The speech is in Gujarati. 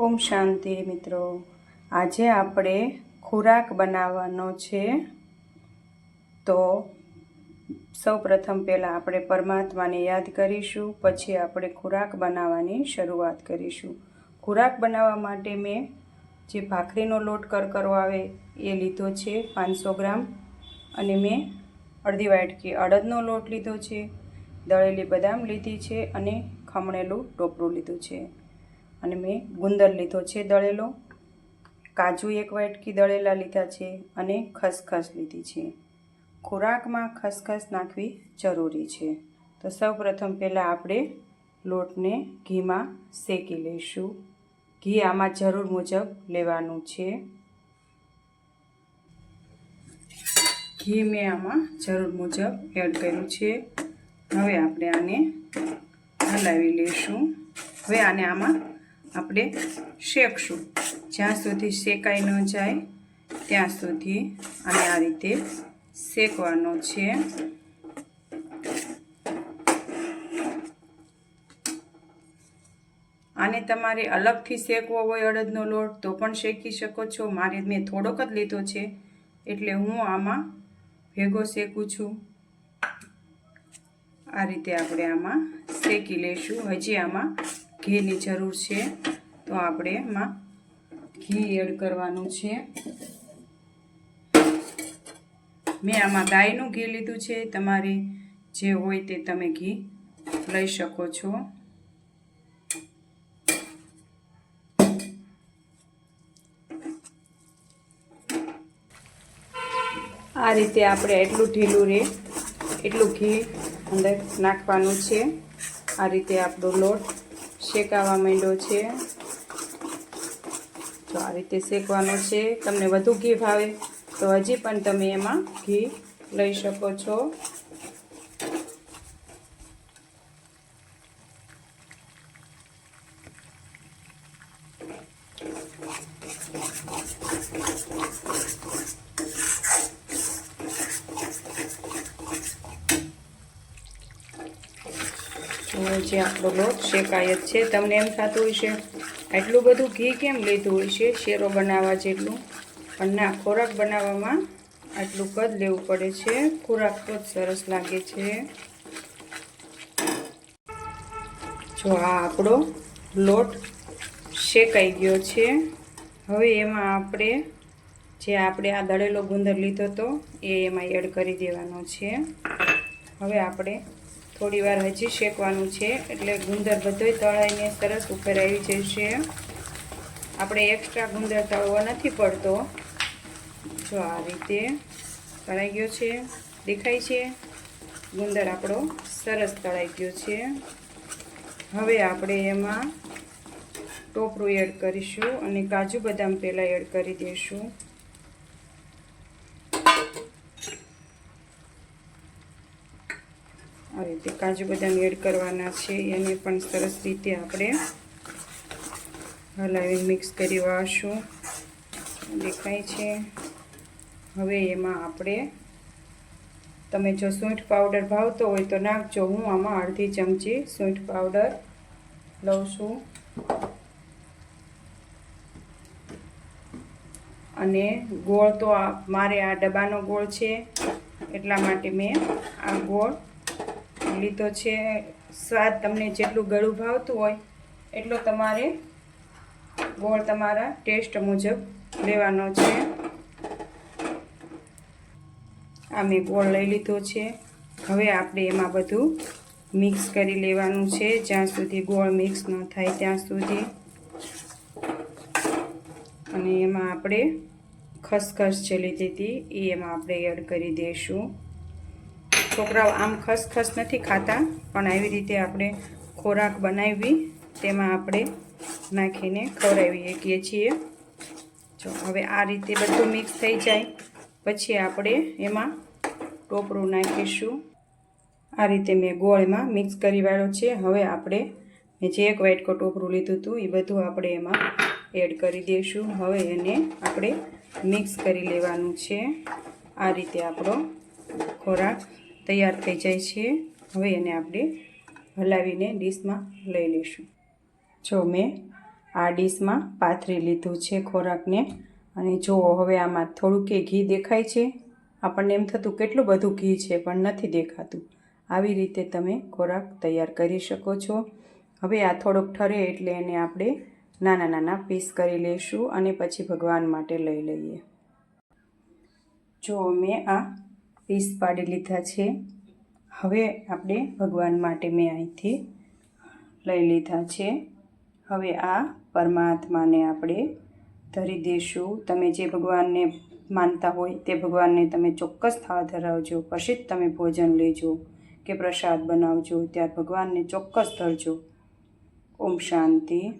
ઓમ શાંતિ મિત્રો. આજે આપણે ખોરાક બનાવવાનો છે. તો સૌ પ્રથમ પહેલાં આપણે પરમાત્માને યાદ કરીશું, પછી આપણે ખોરાક બનાવવાની શરૂઆત કરીશું. ખોરાક બનાવવા માટે મેં જે ભાખરીનો લોટ કરકરો આવે એ લીધો છે, પાંચસો ગ્રામ. અને મેં અડધી વાટકી અડદનો લોટ લીધો છે, દળેલી બદામ લીધી છે અને ખમણેલું ટોપરું લીધું છે. અને મેં ગુંદર લીધો છે દળેલો. કાજુ એક વાટકી દળેલા લીધા છે અને ખસખસ લીધી છે. ખોરાકમાં ખસખસ નાખવી જરૂરી છે. તો સૌ પ્રથમ પહેલાં આપણે લોટને ઘીમાં શેકી લઈશું. ઘી આમાં જરૂર મુજબ લેવાનું છે. ઘી મેં આમાં જરૂર મુજબ એડ કર્યું છે. હવે આપણે આને હલાવી લઈશું. હવે આને આમાં આપણે શેકશું. જ્યાં સુધી શેકાઈ ન જાય, ત્યાં સુધી આને આ રીતે શેકવાનો છે. આને તમારે અલગથી શેકવો હોય અડદનો લોટ, તો પણ શેકી શકો છો. મારે મેં થોડોક જ લીધો છે, એટલે હું આમાં ભેગો શેકું છું. આ રીતે આપણે આમાં શેકી લઈશું હજી આમાં ઘીની જરૂર છે. તો આપણે એમાં ઘી એડ કરવાનું છે. મેં આમાં ગાયનું ઘી લીધું છે. તમારે જે હોય તે તમે ઘી લઈ શકો છો. આ રીતે આપણે એટલું ઢીલું રહે એટલું ઘી અંદર નાખવાનું છે. આ રીતે આપણો લોટ શેકાવા માંડ્યો છે. તો આ રીતે શેકવાનો છે. તમને વધુ ઘી ભાવે તો હજી પણ તમે એમાં ઘી લઈ શકો છો. હવે જે આપણો લોટ શેકાય જ છે. તમને એમ થતું હોય છે આટલું બધું ઘી કેમ લીધું હોય છે? શેરો બનાવવા જેટલું. પણ ના, ખોરાક બનાવવામાં આટલું કદ લેવું પડે છે. ખોરાક તો જ સરસ લાગે છે. જો આ આપણો લોટ શેકાઈ ગયો છે. હવે એમાં આપણે, જે આપણે આ દળેલો ગુંદર લીધો હતો એ એમાં એડ કરી દેવાનો છે. હવે આપણે થોડી વાર હજી શેકવાનું છે. એટલે ગુંદર બધોય તળાઈને સરસ આવી જશે. આપણે એક્સ્ટ્રા ગુંદર તળવો નથી પડતો. જો આ રીતે તળાઈ ગયો છે. દેખાય છે? ગુંદર આપણો સરસ તળાઈ ગયો છે. હવે આપણે એમાં ટોપરું એડ કરીશું અને કાજુ બદામ પહેલાં એડ કરી દઈશું આ રીતે કાજુ બદામ એડ કરવાના છે. એને પણ સરસ રીતે આપણે હલાવી મિક્સ કરી વાળશું. દેખાય છે? હવે એમાં આપણે તમે જો સૂંઠ પાવડર ભાવતો હોય તો નાખજો. હું આમાં અડધી ચમચી સૂંઠ પાવડર લઉં છું. અને ગોળ તો મારે આ ડબ્બાનો ગોળ છે. એટલા માટે મેં આ ગોળ લીધો છે, સ્વાદ તમને જેટલું ગળું ભાવતું હોય, એટલો તમારે ગોળ તમારા ટેસ્ટ મુજબ લેવાનો છે. આ મેં ગોળ લઈ લીધો છે. હવે આપણે એમાં બધું મિક્સ કરી લેવાનું છે, જ્યાં સુધી ગોળ મિક્સ ન થાય ત્યાં સુધી. અને એમાં આપણે ખસખસ જે લીધી હતી, એ એમાં આપણે એડ કરી દઈશું. છોકરાઓ આમ ખસખસ નથી ખાતા, પણ આવી રીતે આપણે ખોરાક બનાવી, તેમાં આપણે નાખીને ખવડાવી શકીએ છીએ. જો, હવે આ રીતે બધું મિક્સ થઈ જાય, પછી આપણે એમાં ટોપરું નાખીશું. આ રીતે મેં ગોળમાં મિક્સ કરી વાળો છે. હવે આપણે મેં જે એક વાઇટકો ટોપરું લીધું હતું, એ બધું આપણે એમાં એડ કરી દઈશું. હવે એને આપણે મિક્સ કરી લેવાનું છે. આ રીતે આપણો ખોરાક તૈયાર થઈ જાય છે. હવે એને આપણે હલાવીને ડીશમાં લઈ લઈશું. જો મેં આ ડીશમાં પાથરી લીધું છે ખોરાકને, અને જુઓ હવે આમાં થોડુંકે ઘી દેખાય છે, આપણને એમ થતું કેટલું બધું ઘી છે પણ નથી દેખાતું. આવી રીતે તમે ખોરાક તૈયાર કરી શકો છો. હવે આ થોડોક ઠરે એટલે એને આપણે નાના નાના પીસ કરી લઈશું અને પછી ભગવાન માટે લઈ લઈએ. જો મેં આ પીસ પાડી લીધા છે. હવે આપણે ભગવાન માટે મેં અહીંથી લઈ લીધા છે. હવે આ પરમાત્માને આપણે ધરી દઈશું તમે જે ભગવાનને માનતા હોય તે ભગવાનને તમે ચોક્કસ થાળ ધરાવજો. પછી જ તમે ભોજન લેજો કે પ્રસાદ બનાવજો. ત્યાર ભગવાનને ચોક્કસ ધરજો. ઓમ શાંતિ.